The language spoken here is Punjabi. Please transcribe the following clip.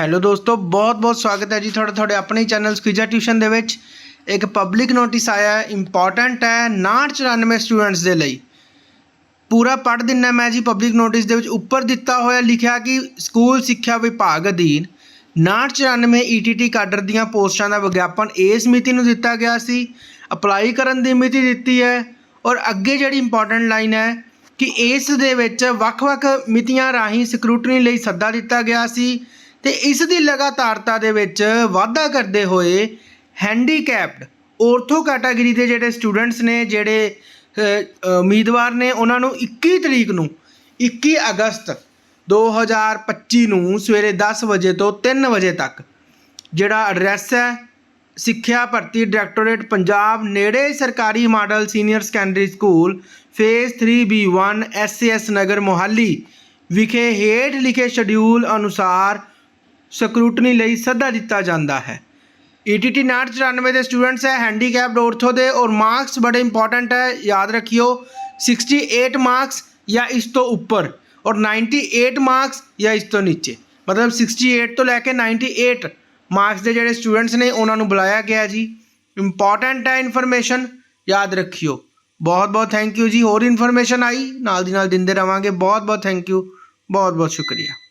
ਹੈਲੋ ਦੋਸਤੋ ਬਹੁਤ-ਬਹੁਤ ਸਵਾਗਤ ਹੈ ਜੀ ਤੁਹਾਡਾ ਤੁਹਾਡੇ ਆਪਣੇ ਚੈਨਲ ਸਕਿਜਾ ਟਿਊਸ਼ਨ ਦੇ ਵਿੱਚ। ਇੱਕ ਪਬਲਿਕ ਨੋਟਿਸ ਆਇਆ ਹੈ ਇੰਪੋਰਟੈਂਟ ਹੈ 994 ਸਟੂਡੈਂਟਸ ਦੇ ਲਈ। ਪੂਰਾ ਪੜ੍ਹ ਦਿੰਨਾ ਮੈਂ ਜੀ ਪਬਲਿਕ ਨੋਟਿਸ ਦੇ ਵਿੱਚ। ਉੱਪਰ ਦਿੱਤਾ ਹੋਇਆ ਲਿਖਿਆ ਕਿ ਸਕੂਲ ਸਿੱਖਿਆ ਵਿਭਾਗ ਅਧੀਨ 994 ਈਟੀਟੀ ਕਾਡਰ ਦੀਆਂ ਪੋਸਟਾਂ ਦਾ ਵਿਗਿਆਪਨ ਇਸ ਮਿਤੀ ਨੂੰ ਦਿੱਤਾ ਗਿਆ ਸੀ। ਅਪਲਾਈ ਕਰਨ ਦੀ ਮਿਤੀ ਦਿੱਤੀ ਹੈ ਔਰ ਅੱਗੇ ਜਿਹੜੀ ਇੰਪੋਰਟੈਂਟ ਲਾਈਨ ਹੈ ਕਿ ਇਸ ਦੇ ਵਿੱਚ ਵੱਖ-ਵੱਖ ਮਿਤੀਆਂ ਰਾਹੀਂ ਸਕਰੂਟਨੀ ਲਈ ਸੱਦਾ ਦਿੱਤਾ ਗਿਆ ਸੀ। ਤੇ ਇਸ ਦੀ ਲਗਾਤਾਰਤਾ ਦੇ ਵਿੱਚ ਵਾਧਾ ਕਰਦੇ ਹੋਏ ਹੈਂਡੀਕੈਪਡ ਔਰਥੋ ਕੈਟਾਗਰੀ ਦੇ ਜਿਹੜੇ ਸਟੂਡੈਂਟਸ ਨੇ, ਜਿਹੜੇ ਉਮੀਦਵਾਰ ਨੇ, ਉਹਨਾਂ ਨੂੰ 21 ਤਰੀਕ ਨੂੰ 21 ਅਗਸਤ 2025 ਨੂੰ ਸਵੇਰੇ 10 ਵਜੇ ਤੋਂ 3 ਵਜੇ ਤੱਕ ਜਿਹੜਾ ਐਡਰੈਸ ਹੈ, ਸਿੱਖਿਆ ਭਰਤੀ ਡਾਇਰੈਕਟੋਰੇਟ ਪੰਜਾਬ ਨੇੜੇ ਸਰਕਾਰੀ model senior secondary school phase 3B1 SS Nagar Mohali ਵਿਖੇ ਹੇਠ ਲਿਖੇ ਸ਼ਡਿਊਲ ਅਨੁਸਾਰ ਸਕਰੂਟਨੀ ਲਈ ਸੱਦਾ ਦਿੱਤਾ ਜਾਂਦਾ ਹੈ। E ਈਟੀਟੀ 994 ਦੇ ਸਟੂਡੈਂਟਸ ਹੈ, ਹੈਂਡੀਕੈਪਡ ਔਰਥੋ ਦੇ, ਔਰ ਮਾਰਕਸ ਬੜੇ ਇੰਪੋਰਟੈਂਟ ਹੈ, ਯਾਦ ਰੱਖਿਓ 68 ਮਾਰਕਸ ਜਾਂ ਇਸ ਤੋਂ ਉੱਪਰ, ਔਰ 98 ਮਾਰਕਸ ਜਾਂ ਇਸ ਤੋਂ ਨੀਚੇ। ਮਤਲਬ 68 ਤੋਂ ਲੈ ਕੇ 98 ਮਾਰਕਸ ਦੇ ਜਿਹੜੇ ਸਟੂਡੈਂਟਸ ਨੇ, ਉਹਨਾਂ ਨੂੰ ਬੁਲਾਇਆ ਗਿਆ ਜੀ। ਇੰਪੋਰਟੈਂਟ ਹੈ ਇਨਫੋਰਮੇਸ਼ਨ ਯਾਦ ਰੱਖਿਓ। ਬਹੁਤ ਬਹੁਤ ਥੈਂਕ ਯੂ ਜੀ। ਹੋਰ ਇਨਫੋਰਮੇਸ਼ਨ ਆਈ? ਨਾਲ ਦੀ ਨਾਲ ਦਿੰਦੇ ਰਵਾਂਗੇ। ਬਹੁਤ ਬਹੁਤ ਥੈਂਕ ਯੂ ਬਹੁਤ ਬਹੁਤ ਸ਼ੁਕਰੀਆ।